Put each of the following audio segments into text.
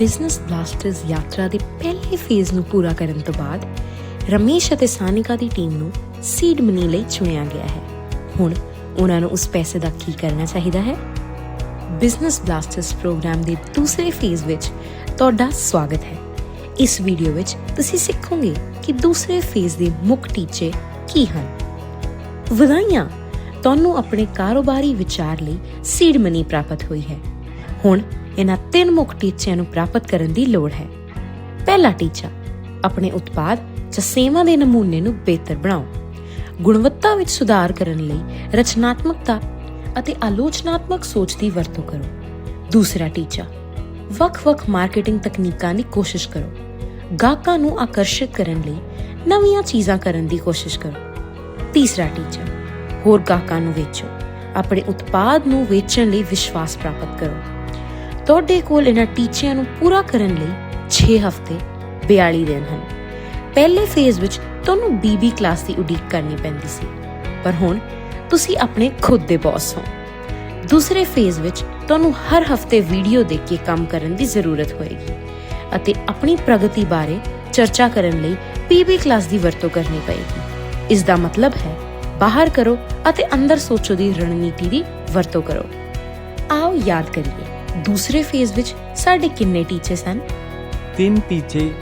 Business ਬਲਾਸਟਰਸ ਯਾਤਰਾ ਦੇ ਪਹਿਲੇ ਫੇਜ਼ ਨੂੰ ਪੂਰਾ ਕਰਨ ਤੋਂ ਬਾਅਦ ਰਮੇਸ਼ ਅਤੇ ਸਾਨਿਕਾ ਦੀ ਟੀਮ ਨੂੰ ਸੀਡ ਮਨੀ ਲਈ ਚੁਣਿਆ ਗਿਆ ਹੈ। ਹੁਣ ਉਹਨਾਂ ਨੂੰ ਉਸ ਪੈਸੇ ਦਾ ਕੀ ਕਰਨਾ ਚਾਹੀਦਾ ਹੈ? ਬਿਜ਼ਨਸ ਬਲਾਸਟਰਸ ਪ੍ਰੋਗਰਾਮ ਦੇ ਦੂਸਰੇ ਫੇਜ਼ ਵਿੱਚ ਤੁਹਾਡਾ ਸਵਾਗਤ ਹੈ। ਇਸ ਵੀਡੀਓ ਵਿੱਚ ਤੁਸੀਂ ਸਿੱਖੋਗੇ ਕਿ ਦੂਸਰੇ ਫੇਜ਼ ਦੇ ਮੁੱਖ ਟੀਚੇ ਕੀ ਹਨ। ਵਧਾਈਆਂ! ਤੁਹਾਨੂੰ ਆਪਣੇ ਕਾਰੋਬਾਰੀ ਵਿਚਾਰ ਲਈ ਸੀਡ ਮਨੀ ਪ੍ਰਾਪਤ ਹੋਈ ਹੈ। ਹੁਣ ਇਹਨਾਂ ਤਿੰਨ ਮੁੱਖ ਟੀਚਿਆਂ ਨੂੰ ਪ੍ਰਾਪਤ ਕਰਨ ਦੀ ਲੋੜ ਹੈ। ਪਹਿਲਾ ਟੀਚਾ, ਆਪਣੇ ਉਤਪਾਦ ਜਾਂ ਸੇਵਾ ਦੇ ਨਮੂਨੇ ਨੂੰ ਬਿਹਤਰ ਬਣਾਓ। ਗੁਣਵੱਤਾ ਵਿੱਚ ਸੁਧਾਰ ਕਰਨ ਲਈ ਰਚਨਾਤਮਕਤਾ ਅਤੇ ਆਲੋਚਨਾਤਮਕ ਸੋਚ ਦੀ ਵਰਤੋਂ ਕਰੋ। ਦੂਸਰਾ ਟੀਚਾ, ਵੱਖ-ਵੱਖ ਮਾਰਕੀਟਿੰਗ ਤਕਨੀਕਾਂ ਦੀ ਕੋਸ਼ਿਸ਼ ਕਰੋ। ਗਾਹਕਾਂ ਨੂੰ ਆਕਰਸ਼ਿਤ ਕਰਨ ਲਈ ਨਵੀਆਂ ਚੀਜ਼ਾਂ ਕਰਨ ਦੀ ਕੋਸ਼ਿਸ਼ ਕਰੋ। ਤੀਸਰਾ ਟੀਚਾ, ਹੋਰ ਗਾਹਕਾਂ ਨੂੰ ਵੇਚੋ। ਆਪਣੇ ਉਤਪਾਦ ਨੂੰ ਵੇਚਣ ਲਈ ਵਿਸ਼ਵਾਸ ਪ੍ਰਾਪਤ ਕਰੋ। ਤੁਹਾਡੇ ਕੋਲ ਇਹਨਾਂ ਟੀਚਿਆਂ ਨੂੰ ਪੂਰਾ ਕਰਨ ਲਈ 6 ਹਫ਼ਤੇ 42 ਦਿਨ ਹਨ। ਪਹਿਲੇ ਫੇਜ਼ ਵਿੱਚ ਤੁਹਾਨੂੰ ਬੀਬੀ ਕਲਾਸ ਦੀ ਉਡੀਕ ਕਰਨੀ ਪੈਂਦੀ ਸੀ। ਪਰ ਹੁਣ ਤੁਸੀਂ ਆਪਣੇ ਖੁਦ ਦੇ ਬੌਸ ਹੋ। ਦੂਸਰੇ ਫੇਜ਼ ਵਿੱਚ ਤੁਹਾਨੂੰ ਹਰ ਹਫ਼ਤੇ ਵੀਡੀਓ ਦੇਖ ਕੇ ਕੰਮ ਕਰਨ ਦੀ ਜ਼ਰੂਰਤ ਹੋਏਗੀ ਅਤੇ ਆਪਣੀ ਪ੍ਰਗਤੀ ਬਾਰੇ ਚਰਚਾ ਕਰਨ ਲਈ ਪੀਬੀ ਕਲਾਸ ਦੀ ਵਰਤੋਂ ਕਰਨੀ ਪਏਗੀ। ਇਸ ਦਾ ਮਤਲਬ ਹੈ ਬਾਹਰ ਕਰੋ ਅਤੇ ਅੰਦਰ ਸੋਚੋ ਦੀ ਰਣਨੀਤੀ ਦੀ ਵਰਤੋਂ ਕਰੋ। ਆਓ ਯਾਦ ਕਰੀਏ। ਦੂਸਰੇ ਫੇਜ਼ ਵਿੱਚ ਸਾਡੇ ਕਿੰਨੇ ਟੀਚੇ ਸਨ? ਤਿੰਨ ਟੀਚੇ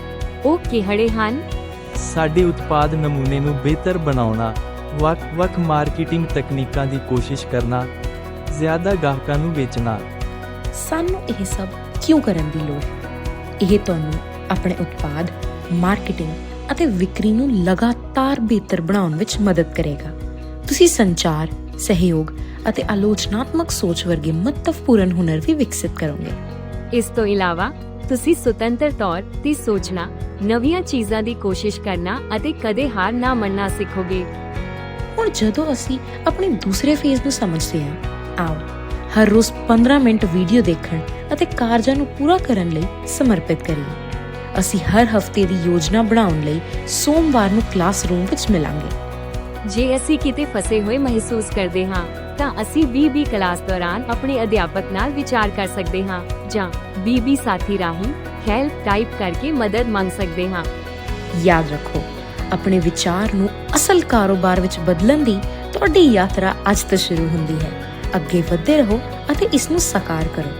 ਉਹ ਕਿਹੜੇ ਹਨ? ਸਾਡੇ ਉਤਪਾਦ ਨਮੂਨੇ ਨੂੰ ਬਿਹਤਰ ਬਣਾਉਣਾ ਵੱਖ-ਵੱਖ ਮਾਰਕੀਟਿੰਗ ਤਕਨੀਕਾਂ ਦੀ ਕੋਸ਼ਿਸ਼ ਕਰਨਾ ਜ਼ਿਆਦਾ ਗਾਹਕਾਂ ਨੂੰ ਵੇਚਣਾ। ਸਾਨੂੰ ਇਹ ਸਭ ਕਿਉਂ ਕਰਨ ਦੀ ਲੋੜ? ਇਹ ਤੁਹਾਨੂੰ ਆਪਣੇ ਉਤਪਾਦ ਮਾਰਕੀਟਿੰਗ ਅਤੇ ਵਿਕਰੀ ਨੂੰ ਲਗਾਤਾਰ ਬਿਹਤਰ ਬਣਾਉਣ ਵਿੱਚ ਮਦਦ ਕਰੇਗਾ। ਤੁਸੀਂ ਸੰਚਾਰ ਸਹਿਯੋਗ ਅਤੇ ਆਲੋਚਨਾਤਮਕ ਸੋਚ ਵਰਗੇ ਮਹੱਤਵਪੂਰਨ ਹੁਨਰ ਵੀ ਵਿਕਸਿਤ ਕਰੋਗੇ। ਇਸ ਤੋਂ ਇਲਾਵਾ ਤੁਸੀਂ ਸੁਤੰਤਰ ਤੌਰ ਤੇ ਸੋਚਣਾ ਨਵੀਆਂ ਚੀਜ਼ਾਂ ਦੀ ਕੋਸ਼ਿਸ਼ ਕਰਨਾ ਅਤੇ ਕਦੇ ਹਾਰ ਨਾ ਮੰਨਣਾ ਸਿੱਖੋਗੇ। ਹੁਣ ਜਦੋਂ ਅਸੀਂ ਆਪਣੇ ਦੂਸਰੇ ਫੇਜ਼ ਨੂੰ ਸਮਝਦੇ ਹਾਂ ਆਓ ਹਰ ਰੋਜ਼ 15 ਮਿੰਟ ਵੀਡੀਓ ਦੇਖਣ ਅਤੇ ਕਾਰਜਾਂ ਨੂੰ ਪੂਰਾ ਕਰਨ ਲਈ ਸਮਰਪਿਤ ਕਰੀਏ। ਅਸੀਂ ਹਰ ਹਫ਼ਤੇ ਦੀ ਯੋਜਨਾ ਬਣਾਉਣ ਲਈ ਸੋਮਵਾਰ ਨੂੰ ਕਲਾਸਰੂਮ ਵਿੱਚ ਮਿਲਾਂਗੇ। ਜੇ ਅਸੀਂ ਕਿਤੇ ਫਸੇ ਹੋਏ ਮਹਿਸੂਸ ਕਰਦੇ ਹਾਂ ਤਾਂ ਅਸੀਂ ਬੀਬੀ ਕਲਾਸ ਦੌਰਾਨ ਆਪਣੇ ਅਧਿਆਪਕ ਨਾਲ ਵਿਚਾਰ ਕਰ ਸਕਦੇ ਹਾਂ ਜਾਂ ਬੀਬੀ ਸਾਥੀ ਰਾਹੀਂ ਹੈਲਪ ਟਾਈਪ ਕਰਕੇ ਮਦਦ ਮੰਗ ਸਕਦੇ ਹਾਂ। ਯਾਦ ਰੱਖੋ, ਆਪਣੇ ਵਿਚਾਰ ਨੂੰ ਅਸਲ ਕਾਰੋਬਾਰ ਵਿੱਚ ਬਦਲਣ ਦੀ ਤੁਹਾਡੀ ਯਾਤਰਾ ਅੱਜ ਤੋਂ ਸ਼ੁਰੂ ਹੁੰਦੀ ਹੈ। ਅੱਗੇ ਵਧਦੇ ਰਹੋ ਅਤੇ ਇਸ ਨੂੰ ਸਾਕਾਰ ਕਰੋ।